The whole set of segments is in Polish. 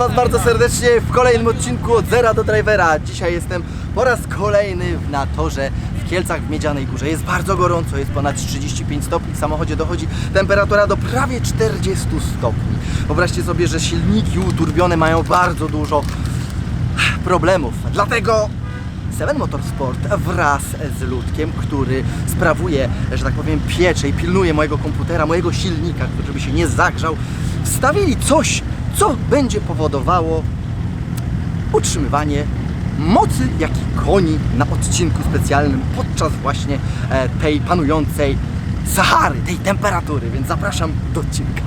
Was bardzo serdecznie w kolejnym odcinku od Zera do Drivera. Dzisiaj jestem po raz kolejny na torze w Kielcach w Miedzianej Górze. Jest bardzo gorąco, jest ponad 35 stopni. W samochodzie dochodzi temperatura do prawie 40 stopni. Wyobraźcie sobie, że silniki uturbione mają bardzo dużo problemów. Dlatego Seven Motorsport wraz z Ludkiem, który sprawuje, że tak powiem, pieczę i pilnuje mojego komputera, mojego silnika, żeby się nie zagrzał, wstawili coś, co będzie powodowało utrzymywanie mocy, jak i koni na odcinku specjalnym podczas właśnie e, tej panującej Sahary, tej temperatury, więc zapraszam do odcinka.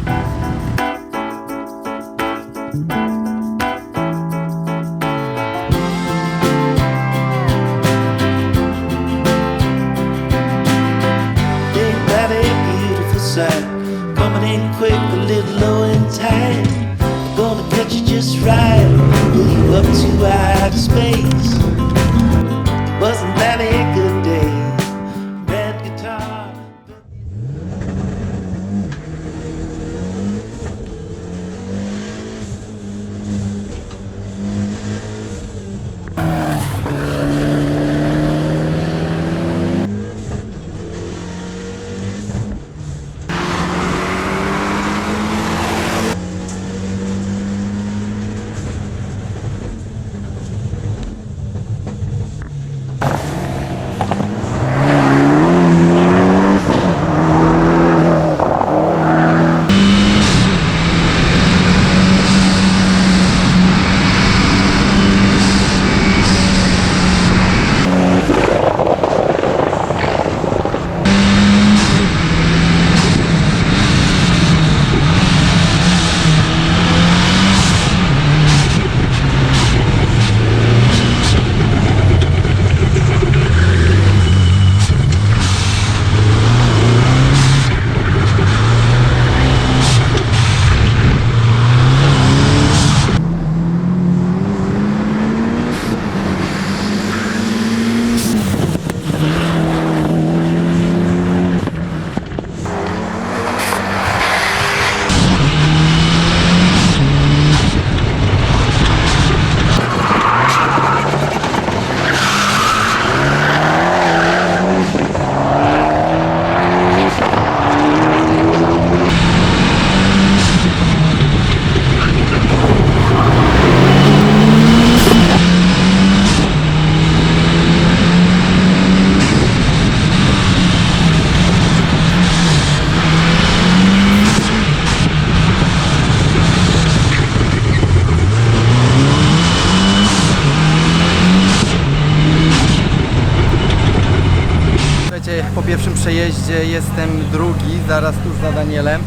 Przejeździe jestem drugi, zaraz tuż za Danielem.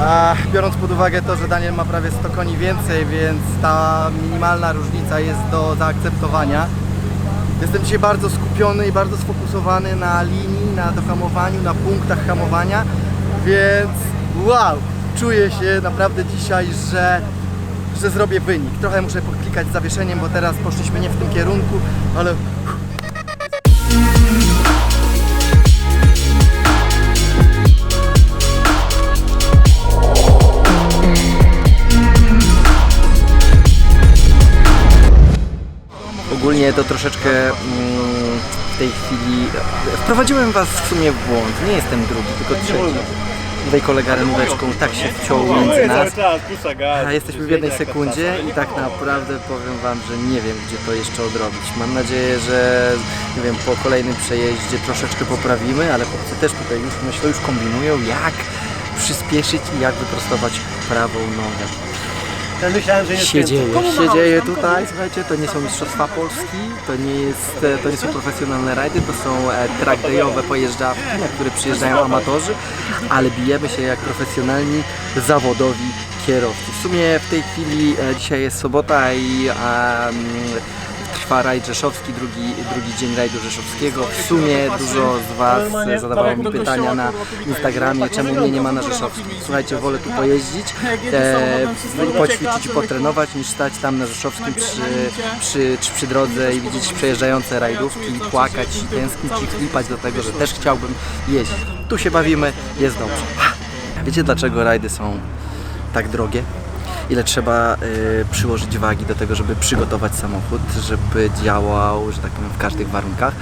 A biorąc pod uwagę to, że Daniel ma prawie 100 koni więcej, więc ta minimalna różnica jest do zaakceptowania. Jestem dzisiaj bardzo skupiony i bardzo sfokusowany na linii, na dohamowaniu, na punktach hamowania, więc wow, czuję się naprawdę dzisiaj, że, że zrobię wynik. Trochę muszę poklikać zawieszeniem, bo teraz poszliśmy nie w tym kierunku, ale Ogólnie to troszeczkę mm, w tej chwili wprowadziłem Was w sumie w błąd. Nie jestem drugi, tylko trzeci. Tutaj kolega renóweczką tak się wciął między nas. A jesteśmy w jednej sekundzie i tak naprawdę powiem Wam, że nie wiem gdzie to jeszcze odrobić. Mam nadzieję, że nie wiem, po kolejnym przejeździe troszeczkę poprawimy, ale chłopcy też tutaj już myślę, już kombinują jak przyspieszyć i jak wyprostować prawą nogę. Ja myślałem, że nie się dzieje, się dzieje tutaj, słuchajcie, to nie są mistrzostwa Polski, to nie, jest, e, to nie są profesjonalne rajdy, to są e, track dayowe pojeżdżawki, na które przyjeżdżają amatorzy, ale bijemy się jak profesjonalni, zawodowi kierowcy. W sumie w tej chwili, e, dzisiaj jest sobota i em, trwa rajd rzeszowski, drugi, drugi dzień rajdu rzeszowskiego. W sumie dużo z Was zadawało mi pytania na Instagramie, czemu mnie nie ma na rzeszowskim. Słuchajcie, wolę tu pojeździć, e, poćwiczyć i potrenować, niż stać tam na rzeszowskim przy, przy, czy przy drodze i widzieć przejeżdżające rajdówki, i płakać i tęsknić i klipać do tego, że też chciałbym jeździć. Tu się bawimy, jest dobrze. Wiecie dlaczego rajdy są tak drogie? Ile trzeba y, przyłożyć wagi do tego, żeby przygotować samochód, żeby działał, że tak powiem, w każdych warunkach.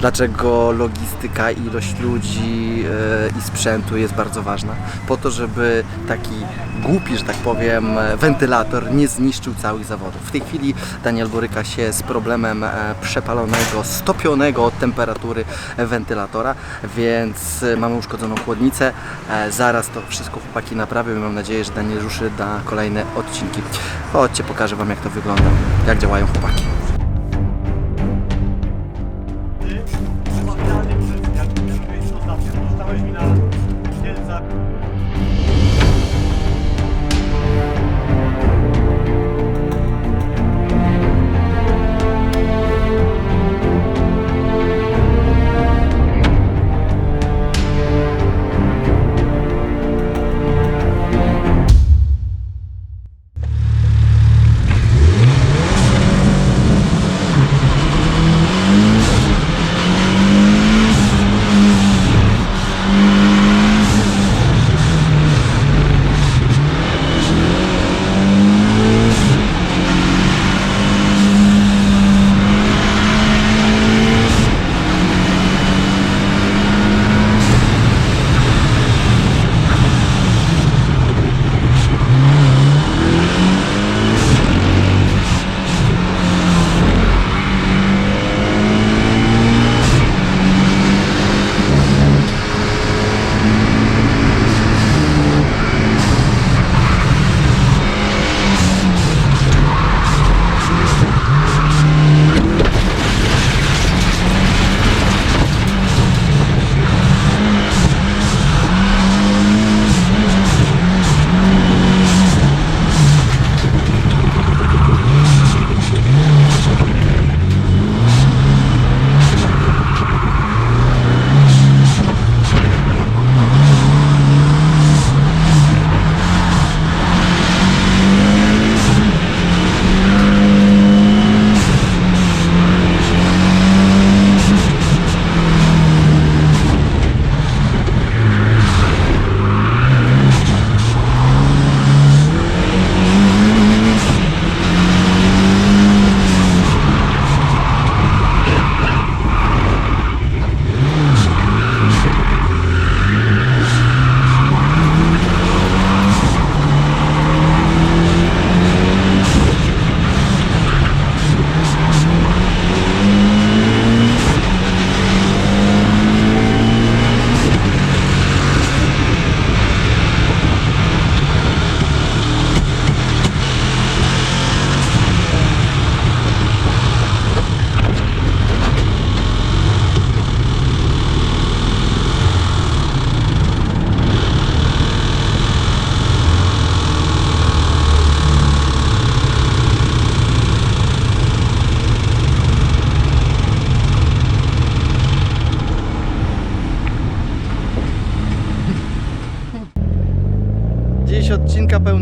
Dlaczego logistyka, ilość ludzi y, i sprzętu jest bardzo ważna. Po to, żeby taki głupi, że tak powiem, wentylator nie zniszczył całych zawodów. W tej chwili Daniel boryka się z problemem e, przepalonego, stopionego od temperatury wentylatora, więc e, mamy uszkodzoną chłodnicę. E, Zaraz to wszystko chłopaki naprawią i mam nadzieję, że Daniel ruszy na kolejne odcinki. Chodźcie, pokażę Wam jak to wygląda, jak działają chłopaki.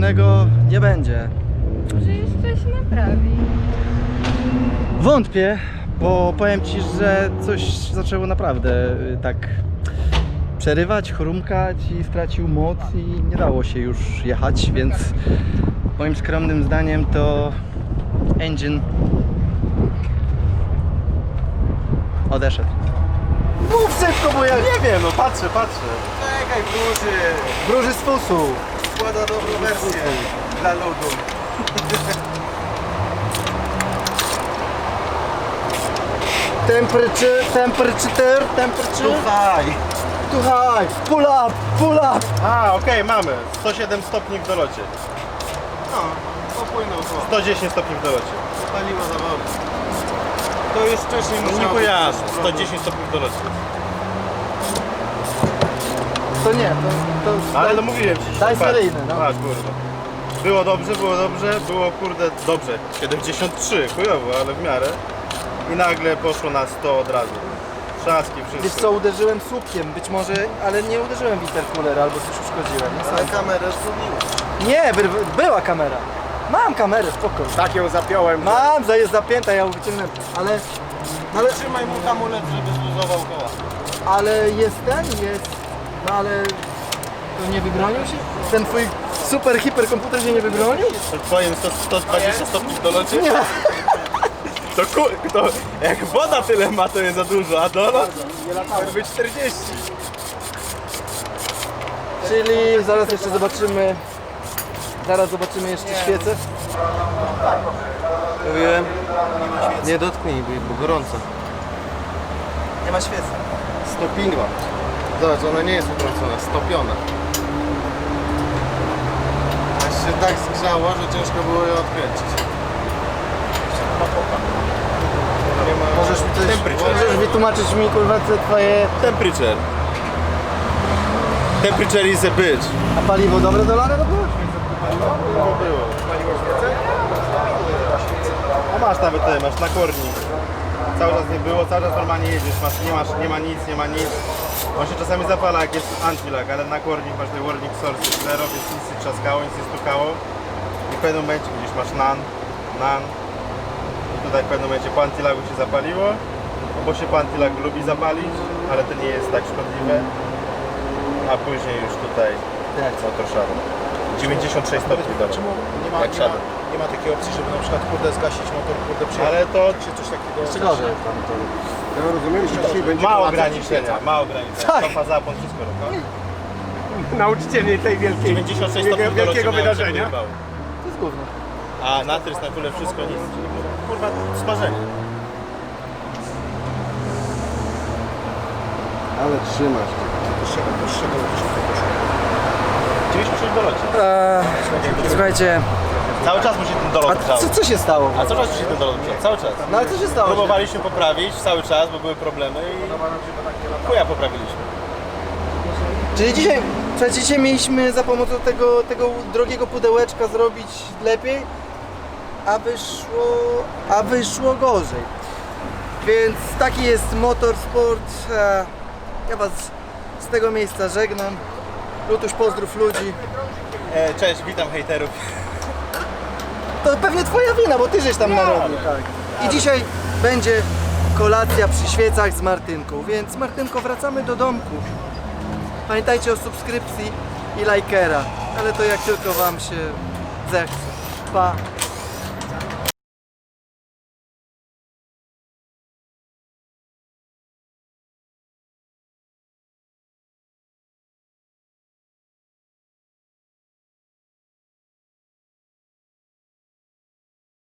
Pełnego nie będzie. Może jeszcze się naprawi. Wątpię, bo powiem Ci, że coś zaczęło naprawdę y, tak przerywać, chrumkać i stracił moc i nie dało się już jechać, więc moim skromnym zdaniem to engine odeszedł. Mów szybko, bo ja Nie wiem, no patrzę, patrzę. Czekaj, Bruży! Bruży z fusu! Składa dobrą wersję dla ludu. Temperature, temperature, temperature. Too high. Too high. Pull up, pull up. A, okej, mamy. 107 stopni w dolocie. No, popłynął to. 110 stopni w dolocie. Zapaliło zawody. To już wcześniej nie musiało być 110 stopni w dolocie. To nie, to, to Ale no mówiłem ci. Daj patrz, seryjny, no. Patrz, kurwa. Było dobrze, było dobrze, było kurde dobrze. 73, chujowo, ale w miarę. I nagle poszło na 100 od razu. Trzaski, Wiesz wszystko. co, uderzyłem słupkiem, być może, ale nie uderzyłem w intercooler albo coś uszkodziłem. Nie, Ale sądzę. kamerę nie by, była kamera. Mam kamerę, spokojnie. Tak ją zapiąłem. Mam, że jest zapięta, ja ją wyciągnę, ale, Ale trzymaj mu hamulec, żeby zluzował koła. ale jest ten, jest, no ale to nie wybronił się? Ten twój super hiperkomputer się nie wybronił? To twoim 100, 120 stopni w dolocie? To, ku, to jak woda tyle ma, to jest za dużo, a dolot jakby 40. Czyli zaraz jeszcze zobaczymy. Zaraz zobaczymy jeszcze świecę. Mówiłem, nie dotknij, bo- bo gorąco. Nie ma świecy. Stopiła. Zobacz, ona nie jest utrącona, stopiona. Aż się tak zgrzało, że ciężko było ją odkręcić. Nie ma... Możesz mi coś, Temperature. możesz wytłumaczyć mi kurwa te twoje... Temperature. Temperature is a bitch. A paliwo dobre dolane to było? To było. A masz nawet te, masz na kornik. Cały czas nie było, cały czas normalnie jedziesz, masz, nie, masz, nie ma nic, nie ma nic. On się czasami zapala jak jest antilag, ale na kornik masz ten warning source zero, więc nic nie trzaskało, nic nie stukało. I w pewnym momencie widzisz, masz nan, nan. I tutaj w pewnym momencie po antilagu się zapaliło, bo się po antilag lubi zapalić, ale to nie jest tak szkodliwe. A później już tutaj motor szary. 96 stopni dobra. Czemu nie ma, Jak nie, ma, nie ma takiej opcji, żeby na przykład kurde zgasić motor, kurde przyjechać? Ale to się coś takiego... Jeszcze gorzej. Ja rozumiem, że dzisiaj będzie ma kolacja ograniczenia, ma ograniczenia. Tak. Stopa zapłon, wszystko robi. Nauczcie mnie tej wielkiej, 96 stopni wielkiego, wydarzenia. To jest gówno. A natrys na tyle wszystko nic. Kurwa, smażenie. Ale trzymasz. Wyższego, wyższego, wyższego. 96 dolocie. Eee, słuchajcie, Cały czas musi ten dolot a co, co się stało? A cały czas musi ten dolot cały czas. No ale co się stało? Próbowaliśmy poprawić cały czas, bo były problemy i chuja poprawiliśmy. Czyli dzisiaj, słuchajcie, dzisiaj mieliśmy za pomocą tego, tego drogiego pudełeczka zrobić lepiej, a wyszło, a wyszło gorzej. Więc taki jest motorsport. E, Ja Was z tego miejsca żegnam. Lutuś pozdrów ludzi. E, cześć, witam hejterów. To pewnie Twoja wina, bo Ty żeś tam narobił. Tak. I dzisiaj będzie kolacja przy świecach z Martynką. Więc Martynko, wracamy do domku. Pamiętajcie o subskrypcji i lajkera. Ale to jak tylko Wam się zechce. Pa!